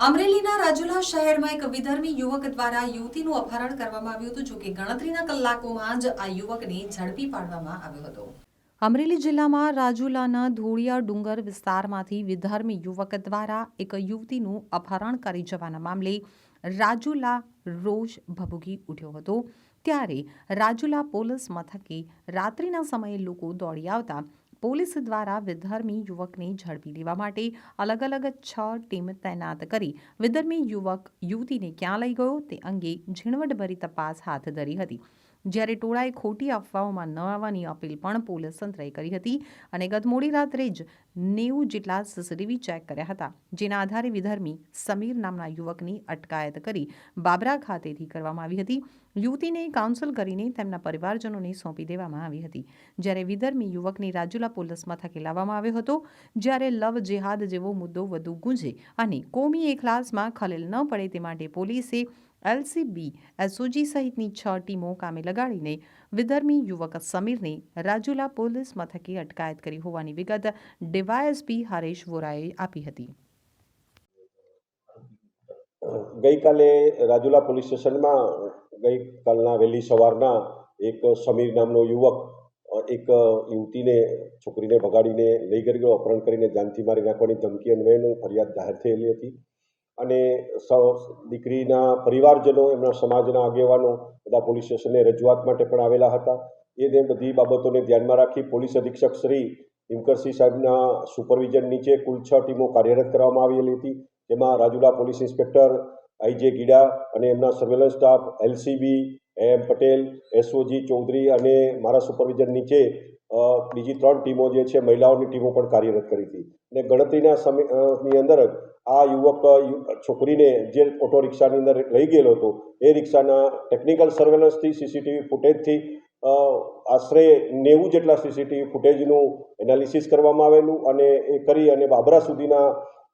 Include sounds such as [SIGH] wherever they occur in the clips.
રાજુલા શહેરમાં એક વિધર્મી યુવક દ્વારા યુવતીનું અપહરણ કરવામાં આવ્યું હતું, જોકે ગણતરીના કલાકોમાં જ આ યુવકને ઝડપી પાડવામાં આવ્યો હતો. અમરેલી જિલ્લામાં રાજુલાના ધોળિયા ડુંગર વિસ્તારમાંથી વિધર્મી યુવક દ્વારા એક યુવતીનું અપહરણ કરી જવાના મામલે રાજુલા રોષ ભભૂગી ઉઠ્યો હતો. ત્યારે રાજુલા પોલીસ મથકે રાત્રિના સમયે લોકો દોડી આવતા પોલીસ દ્વારા વિધર્મી યુવકને ઝડપી લેવા માટે અલગ અલગ છ ટીમ તૈનાત કરી વિધર્મી યુવક યુવતીને ક્યાં લઈ ગયો તે અંગે ઝીણવટભરી તપાસ હાથ ધરી હતી. જ્યારે ટોળાએ ખોટી અફવાઓમાં ન આવવાની અપીલ પણ પોલીસ તંત્રએ કરી હતી અને ગત મોડી રાત્રે જ નેવું જેટલા સીસીટીવી ચેક કર્યા હતા, જેના આધારે વિધર્મી સમીર નામના યુવકની અટકાયત કરી બાબરા ખાતેથી કરવામાં આવી હતી. યુવતીને કાઉન્સલ કરીને તેમના પરિવારજનોને સોંપી દેવામાં આવી હતી. જ્યારે વિધર્મી યુવકને રાજુલા પોલીસ મથકે લાવવામાં આવ્યો હતો, જ્યારે લવ જેહાદ જેવો મુદ્દો વધુ ગુંજે અને કોમી એખલાસમાં ખલેલ ન પડે તે માટે પોલીસે એલસીબી એસઓજી સહિતની છ ટીમો કામે લગાડીને વિધર્મી યુવક સમીરને રાજુલા પોલીસ મથકે અટકાયત કરી હોવાની વિગત ડીવાયએસપી હરેશ વોરાએ આપી હતી. ગઈકાલે રાજુલા પોલીસ સ્ટેશનમાં, ગઈકાલના વહેલી સવારના એક સમીર નામનો યુવક, એક યુવતીને, છોકરીને ભગાડીને લઈ ગયો અપહરણ કરીને જાનથી મારી નાખવાની ધમકી અન્વયનું ફરિયાદ જાહેર થયેલી હતી. અને દીકરીના પરિવારજનો, એમના સમાજના આગેવાનો બધા પોલીસ સ્ટેશને રજૂઆત માટે પણ આવેલા હતા. એને બધી બાબતોને ધ્યાનમાં રાખી પોલીસ અધિક્ષક શ્રી હિમકરસિંહ સાહેબના સુપરવિઝન નીચે કુલ છ ટીમો કાર્યરત કરવામાં આવેલી હતી. જેમાં Rajula police inspector I J Gida અને એમના surveillance staff LCB M Patel SOG Chaudhary અને મારા સુપરવિઝન નીચે બીજી ત્રણ ટીમો જે છે, મહિલાઓની ટીમો પણ કાર્યરત કરી હતી. અને ગણતરીના સમયની અંદર જ આ યુવક છોકરીને જે ઓટો રિક્ષાની અંદર લઈ ગયેલો હતો, એ રિક્ષાના ટેકનિકલ સર્વેલન્સથી, સીસીટીવી ફૂટેજથી આશરે નેવું જેટલા સીસીટીવી ફૂટેજનું એનાલિસિસ કરવામાં આવેલું અને એ કરી અને બાબરા સુધીના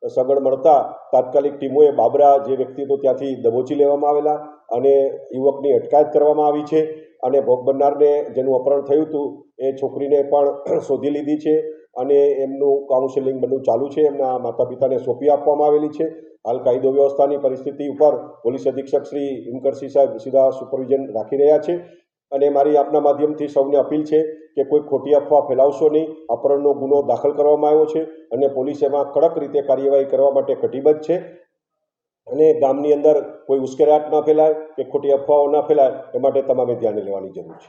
સગડ મળતા તાત્કાલિક ટીમોએ બાબરા જે વ્યક્તિ હતો ત્યાંથી દબોચી લેવામાં આવેલા અને યુવકની અટકાયત કરવામાં આવી છે અને ભોગ બનનારને જેનું અપહરણ થયું હતું, એ છોકરીને પણ [CLEARS THROAT] શોધી લીધી છે. અને એમનું કાઉન્સેલિંગ બધું ચાલુ છે. એમના માતા પિતાને સોંપી આપવામાં આવેલી છે. હાલ કાયદો વ્યવસ્થાની પરિસ્થિતિ ઉપર પોલીસ અધિક્ષક શ્રી હિમકરસિંહ સાહેબ સીધા સુપરવિઝન રાખી રહ્યા છે. અને મારી આપના માધ્યમથી સૌને અપીલ છે કે કોઈ ખોટી અફવા ફેલાવશો નહીં. અપહરણનો ગુનો દાખલ કરવામાં આવ્યો છે અને પોલીસ એમાં કડક રીતે કાર્યવાહી કરવા માટે કટિબદ્ધ છે. અને ગામની અંદર કોઈ ઉશ્કેરાટ ન ફેલાય કે ખોટી અફવાઓ ન ફેલાય એ માટે તમામે ધ્યાને લેવાની જરૂર છે.